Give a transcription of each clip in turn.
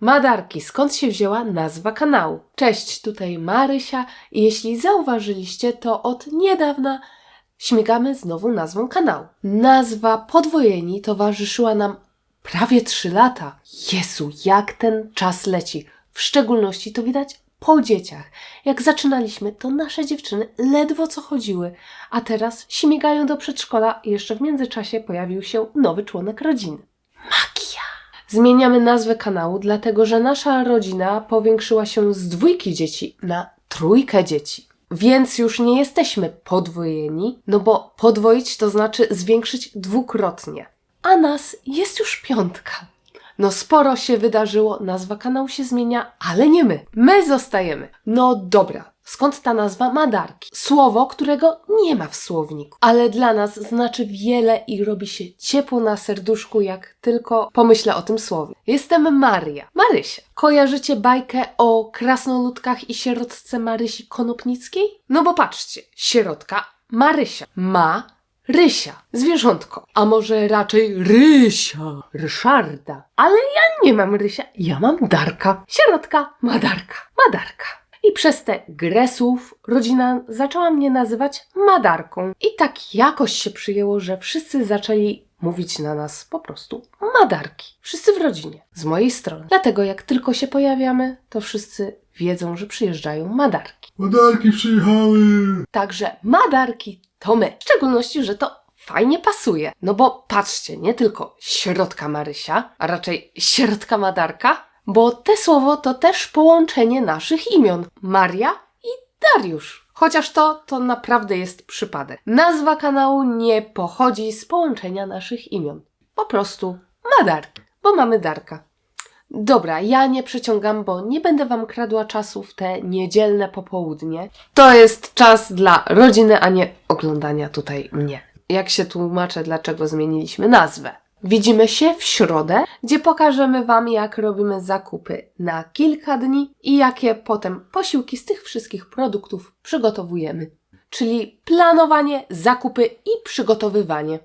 Madarki, skąd się wzięła nazwa kanału? Cześć, tutaj Marysia jeśli zauważyliście, to od niedawna śmigamy z nową nazwą kanału. Nazwa Podwojeni towarzyszyła nam prawie 3 lata. Jezu, jak ten czas leci. W szczególności to widać po dzieciach. Jak zaczynaliśmy, to nasze dziewczyny ledwo co chodziły, a teraz śmigają do przedszkola i jeszcze w międzyczasie pojawił się nowy członek rodziny. Zmieniamy nazwę kanału, dlatego że nasza rodzina powiększyła się z dwójki dzieci na trójkę dzieci. Więc już nie jesteśmy podwojeni, no bo podwoić to znaczy zwiększyć dwukrotnie. A nas jest już piątka. No sporo się wydarzyło, nazwa kanału się zmienia, ale nie my. My zostajemy. No dobra, skąd ta nazwa Madarki? Słowo, którego nie ma w słowniku, ale dla nas znaczy wiele i robi się ciepło na serduszku, jak tylko pomyślę o tym słowie. Jestem Maria, Marysia. Kojarzycie bajkę o krasnoludkach i sierotce Marysi Konopnickiej? No bo patrzcie, sierotka Marysia ma Rysia, zwierzątko. A może raczej Rysia, Ryszarda. Ale ja nie mam Rysia, ja mam Darka. Sierotka ma Darka, Madarka. I przez tę grę słów rodzina zaczęła mnie nazywać Madarką. I tak jakoś się przyjęło, że wszyscy zaczęli mówić na nas po prostu Madarki. Wszyscy w rodzinie, z mojej strony. Dlatego jak tylko się pojawiamy, to wszyscy wiedzą, że przyjeżdżają Madarki. Modelki przyjechały! Także Madarki to my. W szczególności, że to fajnie pasuje. No bo patrzcie, nie tylko środka Marysia, a raczej środka Madarka, bo te słowo to też połączenie naszych imion. Maria i Dariusz. Chociaż to, to naprawdę jest przypadek. Nazwa kanału nie pochodzi z połączenia naszych imion. Po prostu Madarki, bo mamy Darka. Dobra, ja nie przeciągam, bo nie będę Wam kradła czasu w te niedzielne popołudnie. To jest czas dla rodziny, a nie oglądania tutaj mnie. Jak się tłumaczę, dlaczego zmieniliśmy nazwę? Widzimy się w środę, gdzie pokażemy Wam, jak robimy zakupy na kilka dni i jakie potem posiłki z tych wszystkich produktów przygotowujemy. Czyli planowanie, zakupy i przygotowywanie.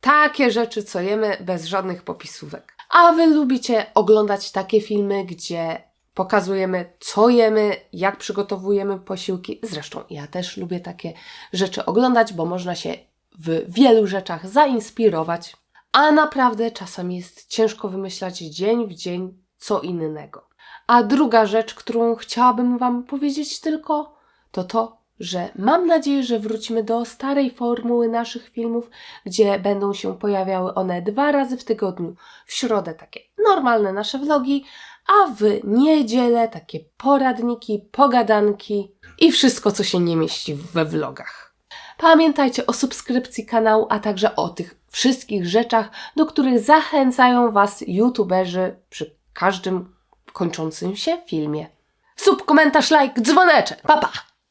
Takie rzeczy, co jemy bez żadnych popisówek. A Wy lubicie oglądać takie filmy, gdzie pokazujemy, co jemy, jak przygotowujemy posiłki. Zresztą ja też lubię takie rzeczy oglądać, bo można się w wielu rzeczach zainspirować. A naprawdę czasami jest ciężko wymyślać dzień w dzień co innego. A druga rzecz, którą chciałabym Wam powiedzieć tylko, to to, że mam nadzieję, że wrócimy do starej formuły naszych filmów, gdzie będą się pojawiały one dwa razy w tygodniu. W środę takie normalne nasze vlogi, a w niedzielę takie poradniki, pogadanki i wszystko, co się nie mieści we vlogach. Pamiętajcie o subskrypcji kanału, a także o tych wszystkich rzeczach, do których zachęcają Was youtuberzy przy każdym kończącym się filmie. Sub, komentarz, like, dzwoneczek. Pa, pa!